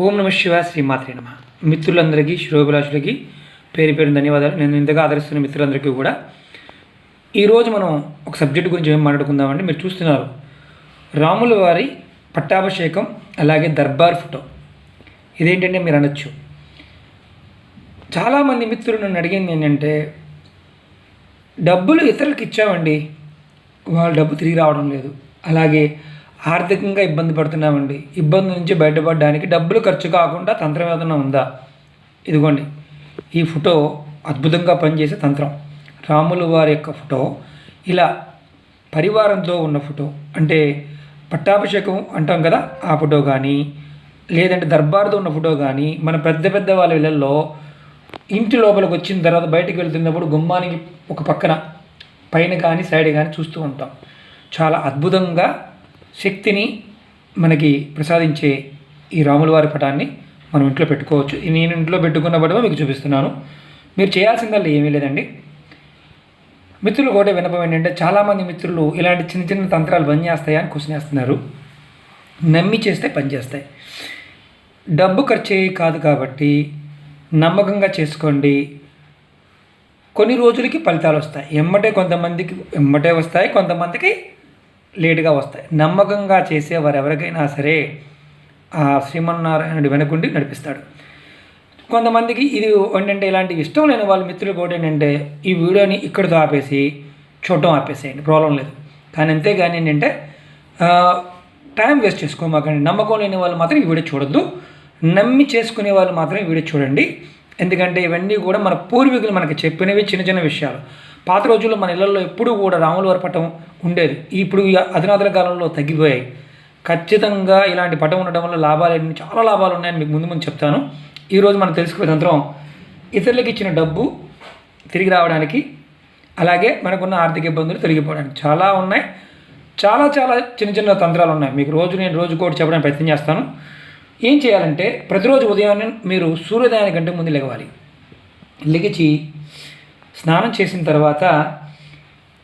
ఓం నమ శివ శ్రీమాత్రే నమ. మిత్రులందరికీ శిరోభిలాషులకి పేరు పేరు ధన్యవాదాలు. నేను ఇంతగా ఆదరిస్తున్న మిత్రులందరికీ కూడా ఈరోజు మనం ఒక సబ్జెక్ట్ గురించి ఏం మాట్లాడుకుందామంటే మీరు చూస్తున్నారు. రాముల వారి పట్టాభిషేకం అలాగే దర్బార్ ఫోటో. ఇదేంటంటే మీరు అనొచ్చు. చాలామంది మిత్రులు నన్ను అడిగింది ఏంటంటే డబ్బులు ఇతరులకు ఇచ్చామండి వాళ్ళ డబ్బు తిరిగి రావడం లేదు. అలాగే ఆర్థికంగా ఇబ్బంది పడుతున్నామండి. ఇబ్బంది నుంచి బయటపడడానికి డబ్బులు ఖర్చు కాకుండా తంత్రం ఏదైనా ఉందా? ఇదిగోండి. ఈ ఫోటో అద్భుతంగా పనిచేసే తంత్రం. రాములు వారి యొక్క ఫోటో. ఇలా పరివారంతో ఉన్న ఫోటో. అంటే పట్టాభిషేకం అంటాం కదా ఆ ఫోటో కానీ లేదంటే దర్బార్తో ఉన్న ఫోటో కానీ మన పెద్ద పెద్ద వాళ్ళ ఇళ్ళల్లో ఇంటి లోపలికి వచ్చిన తర్వాత బయటికి వెళ్తున్నప్పుడు గుమ్మానికి ఒక పక్కన పైన కానీ సైడ్ కానీ చూస్తూ ఉంటాం. చాలా అద్భుతంగా శక్తిని మనకి ప్రసాదించే ఈ రాములవారి పటాన్ని మనం ఇంట్లో పెట్టుకోవచ్చు. నేను ఇంట్లో పెట్టుకున్న పడమో మీకు చూపిస్తున్నాను. మీరు చేయాల్సిందల్లా ఏమీ లేదండి. మిత్రులు కూడా వినపం ఏంటంటే చాలామంది మిత్రులు ఇలాంటి చిన్న చిన్న తంత్రాలు పని చేస్తాయా అని క్వశ్చన్ నమ్మి చేస్తే పనిచేస్తాయి డబ్బు ఖర్చు కాదు కాబట్టి నమ్మకంగా చేసుకోండి. కొన్ని రోజులకి ఫలితాలు వస్తాయి. ఎమ్మటే కొంతమందికి ఎమ్మటే వస్తాయి కొంతమందికి లేటుగా వస్తాయి. నమ్మకంగా చేసేవారు ఎవరికైనా సరే ఆ శ్రీమన్నారాయణుడు వెనుకుండి నడిపిస్తాడు. కొంతమందికి ఇది ఏంటంటే ఇలాంటి ఇష్టం లేని వాళ్ళ మిత్రులు కూడా ఏంటంటే ఈ వీడియోని ఇక్కడితో ఆపేసి చూడటం ఆపేసేయండి. ప్రాబ్లం లేదు. కానీ అంతేగాని ఏంటంటే టైం వేస్ట్ చేసుకోమాకండి. నమ్మకం లేని వాళ్ళు మాత్రం ఈ వీడియో చూడొద్దు. నమ్మి చేసుకునే వాళ్ళు మాత్రం ఈ వీడియో చూడండి. ఎందుకంటే ఇవన్నీ కూడా మన పూర్వీకులు మనకి చెప్పినవి చిన్న చిన్న విషయాలు. పాత రోజుల్లో మన ఇళ్ళలో ఎప్పుడూ కూడా రాములవారి పటం ఉండేది. ఇప్పుడు అధునాతన కాలంలో తగ్గిపోయాయి. ఖచ్చితంగా ఇలాంటి పటం ఉండడం వల్ల లాభాలు చాలా లాభాలు ఉన్నాయని మీకు ముందు ముందు చెప్తాను. ఈరోజు మనం తెలుసుకునే తంత్రం ఇతరులకు ఇచ్చిన డబ్బు తిరిగి రావడానికి అలాగే మనకున్న ఆర్థిక ఇబ్బందులు తొలగిపోవడానికి చాలా ఉన్నాయి. చాలా చాలా చిన్న చిన్న తంత్రాలు ఉన్నాయి. మీకు రోజు నేను రోజు కోటి చెప్పడానికి ప్రయత్నం చేస్తాను. ఏం చేయాలంటే ప్రతిరోజు ఉదయాన్నే మీరు సూర్యోదయానికి కంటే ముందు లెగవాలి లెగిచి స్నానం చేసిన తర్వాత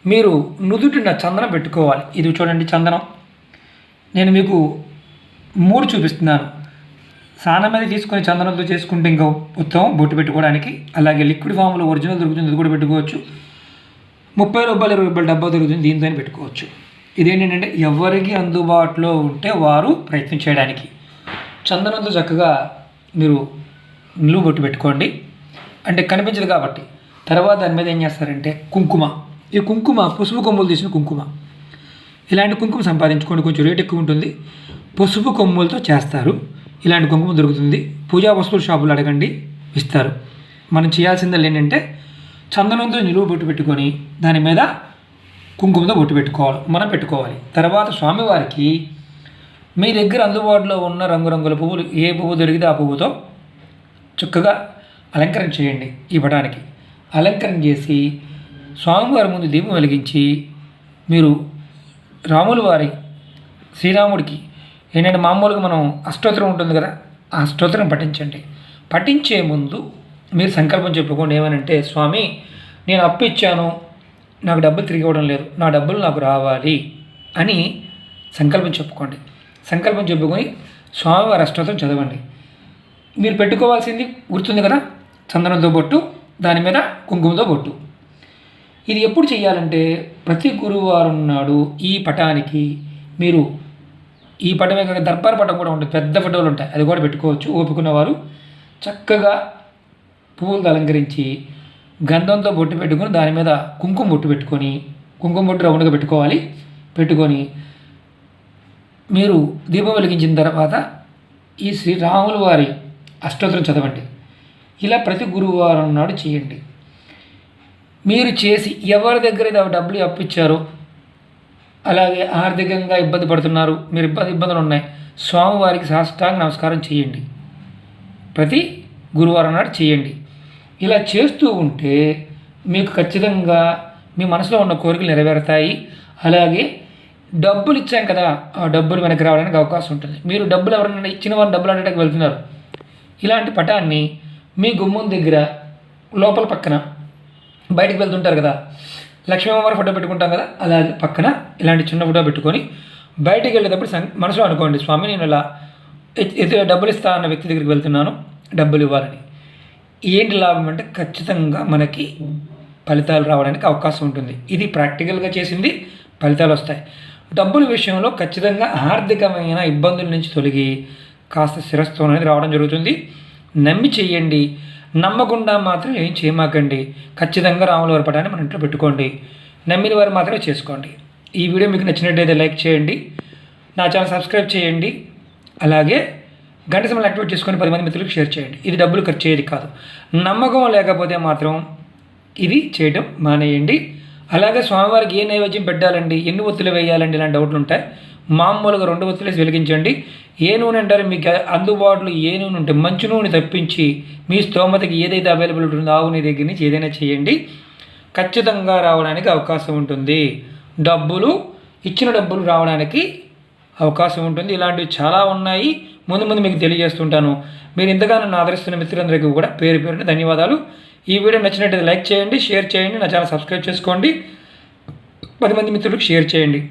మీరు నుదుటిన చందనం పెట్టుకోవాలి. ఇది చూడండి చందనం. నేను మీకు మూడు చూపిస్తున్నాను. స్నానం మీద తీసుకొని చందనంతో చేసుకుంటే ఇంకా ఉత్తమం. బొట్టు పెట్టుకోవడానికి అలాగే లిక్విడ్ ఫామ్లో ఒరిజినల్ దొరుకుతుంది అది కూడా పెట్టుకోవచ్చు. ముప్పై రూపాయలు ఇరవై రూపాయలు డబ్బా దొరుకుతుంది దీంతో పెట్టుకోవచ్చు. ఇదేంటంటే ఎవరికి అందుబాటులో ఉంటే వారు ప్రయత్నం చేయడానికి. చందనంతో చక్కగా మీరు నిలువు బొట్టు పెట్టుకోండి. అంటే కనిపించదు కాబట్టి. తర్వాత దాని మీద ఏం చేస్తారంటే కుంకుమ. ఈ కుంకుమ పసుపు కొమ్ములు తీసిన కుంకుమ. ఇలాంటి కుంకుమ సంపాదించుకోండి కొంచెం రేట్ ఎక్కువ ఉంటుంది. పసుపు కొమ్ములతో చేస్తారు. ఇలాంటి కుంకుమ దొరుకుతుంది. పూజా వస్తువుల షాపులు అడగండి ఇస్తారు. మనం చేయాల్సిందల్లా ఏంటంటే చందనంతో నిలువ బొట్టు పెట్టుకొని దాని మీద కుంకుమతో బొట్టు పెట్టుకోవాలి. మనం పెట్టుకోవాలి. తర్వాత స్వామివారికి మీ దగ్గర అందుబాటులో ఉన్న రంగురంగుల పువ్వులు ఏ పువ్వు దొరికితే ఆ పువ్వుతో చక్కగా అలంకరణ చేయండి ఈ పటానికి అలంకరణ చేసి స్వామివారి ముందు దీపం వెలిగించి మీరు రాముల వారి శ్రీరాముడికి ఏంటంటే మామూలుగా మనం అష్టోత్తరం ఉంటుంది కదా ఆ అష్టోత్తరం పఠించండి. పఠించే ముందు మీరు సంకల్పం చెప్పుకోండి. ఏమనంటే స్వామి నేను అప్పు ఇచ్చాను నాకు డబ్బులు తిరిగి ఇవ్వడం లేదు నా డబ్బులు నాకు రావాలి అని సంకల్పం చెప్పుకోండి. సంకల్పం చెప్పుకొని స్వామివారి అష్టోత్తరం చదవండి. మీరు పెట్టుకోవాల్సింది గుర్తుంది కదా చందనంతో బొట్టు. దాని మీద కుంకుమతో బొట్టు. ఇది ఎప్పుడు చేయాలంటే ప్రతి గురువారం నాడు ఈ పటానికి మీరు ఈ పటమే కాక దర్బార్ పటం కూడా ఉంటుంది. పెద్ద ఫోటోలు ఉంటాయి. అది కూడా పెట్టుకోవచ్చు. ఓపుకున్న వారు చక్కగా పువ్వులతో అలంకరించి గంధంతో బొట్టు పెట్టుకొని దాని మీద కుంకుమ బొట్టు పెట్టుకొని కుంకుమ బొట్టు రౌండ్గా పెట్టుకోవాలి. పెట్టుకొని మీరు దీపం వెలిగించిన తర్వాత ఈ శ్రీరాములు వారి అష్టోత్తరం చదవండి. ఇలా ప్రతి గురువారం నాడు చేయండి. మీరు చేసి ఎవరి దగ్గర అయితే డబ్బులు అప్పిచ్చారో అలాగే ఆర్థికంగా ఇబ్బంది పడుతున్నారు మీరు ఇబ్బంది ఇబ్బందులు ఉన్నాయి స్వామివారికి సాష్టాంగ నమస్కారం చేయండి. ప్రతి గురువారం నాడు చేయండి. ఇలా చేస్తూ ఉంటే మీకు ఖచ్చితంగా మీ మనసులో ఉన్న కోరికలు నెరవేరుతాయి. అలాగే డబ్బులు ఇచ్చాం కదా ఆ డబ్బులు వెనక్కి రావడానికి అవకాశం ఉంటుంది. మీరు డబ్బులు ఎవరైనా ఇచ్చిన వారు డబ్బులు అనడానికి వెళ్తున్నారు. ఇలాంటి పటాన్ని మీ గుమ్మం దగ్గర లోపల పక్కన బయటకు వెళ్తుంటారు కదా లక్ష్మీ అమ్మవారి ఫోటో పెట్టుకుంటాం కదా అలా పక్కన ఇలాంటి చిన్న ఫోటో పెట్టుకొని బయటికి వెళ్ళేటప్పుడు సం- మనసులో అనుకోండి స్వామి నేను ఇలా ఇది డబ్బులు ఇస్తా అన్న వ్యక్తి దగ్గరికి వెళ్తున్నాను డబ్బులు ఇవ్వాలని. ఏంటి లాభం అంటే ఖచ్చితంగా మనకి ఫలితాలు రావడానికి అవకాశం ఉంటుంది. ఇది ప్రాక్టికల్గా చేసింది ఫలితాలు వస్తాయి. డబ్బుల విషయంలో ఖచ్చితంగా ఆర్థికమైన ఇబ్బందుల నుంచి తొలగి కాస్త స్థిరత్వం అనేది రావడం జరుగుతుంది. నమ్మి చెయ్యండి నమ్మకుండా మాత్రం ఏం చేయమాకండి. ఖచ్చితంగా రాముల పటాన్ని మన ఇంట్లో పెట్టుకోండి. నమ్మిన వారు మాత్రమే చేసుకోండి. ఈ వీడియో మీకు నచ్చినట్టయితే లైక్ చేయండి. నా ఛానల్ సబ్స్క్రైబ్ చేయండి. అలాగే గంట సమయం యాక్టివేట్ చేసుకొని పది మంది మిత్రులకు షేర్ చేయండి. ఇది డబ్బులు ఖర్చు అయ్యేది కాదు. నమ్మకం లేకపోతే మాత్రం ఇది చేయడం మానేయండి. అలాగే స్వామివారికి ఏ నైవేద్యం పెట్టాలండి? ఎన్ని ఒత్తులు వేయాలండి? ఇలాంటి డౌట్లు ఉంటాయి మామూలుగా రెండు ఒత్తులు వెలిగించండి. ఏ నూనె అంటారు? మీకు అందుబాటులో ఏ నూనె ఉంటే మంచి నూనె తప్పించి మీ స్తోమతకి ఏదైతే అవైలబిలిటీ ఉందో ఆవు నీ దగ్గర నుంచి ఏదైనా చేయండి. ఖచ్చితంగా రావడానికి అవకాశం ఉంటుంది. డబ్బులు ఇచ్చిన డబ్బులు రావడానికి అవకాశం ఉంటుంది. ఇలాంటివి చాలా ఉన్నాయి. ముందు ముందు మీకు తెలియజేస్తుంటాను. మీరు ఇంతగా నన్ను ఆదరిస్తున్న మిత్రులందరికీ కూడా పేరు పేరున ధన్యవాదాలు. ఈ వీడియో నచ్చినట్టు లైక్ చేయండి షేర్ చేయండి నా ఛానల్ సబ్స్క్రైబ్ చేసుకోండి. పది మంది మిత్రులకు షేర్ చేయండి.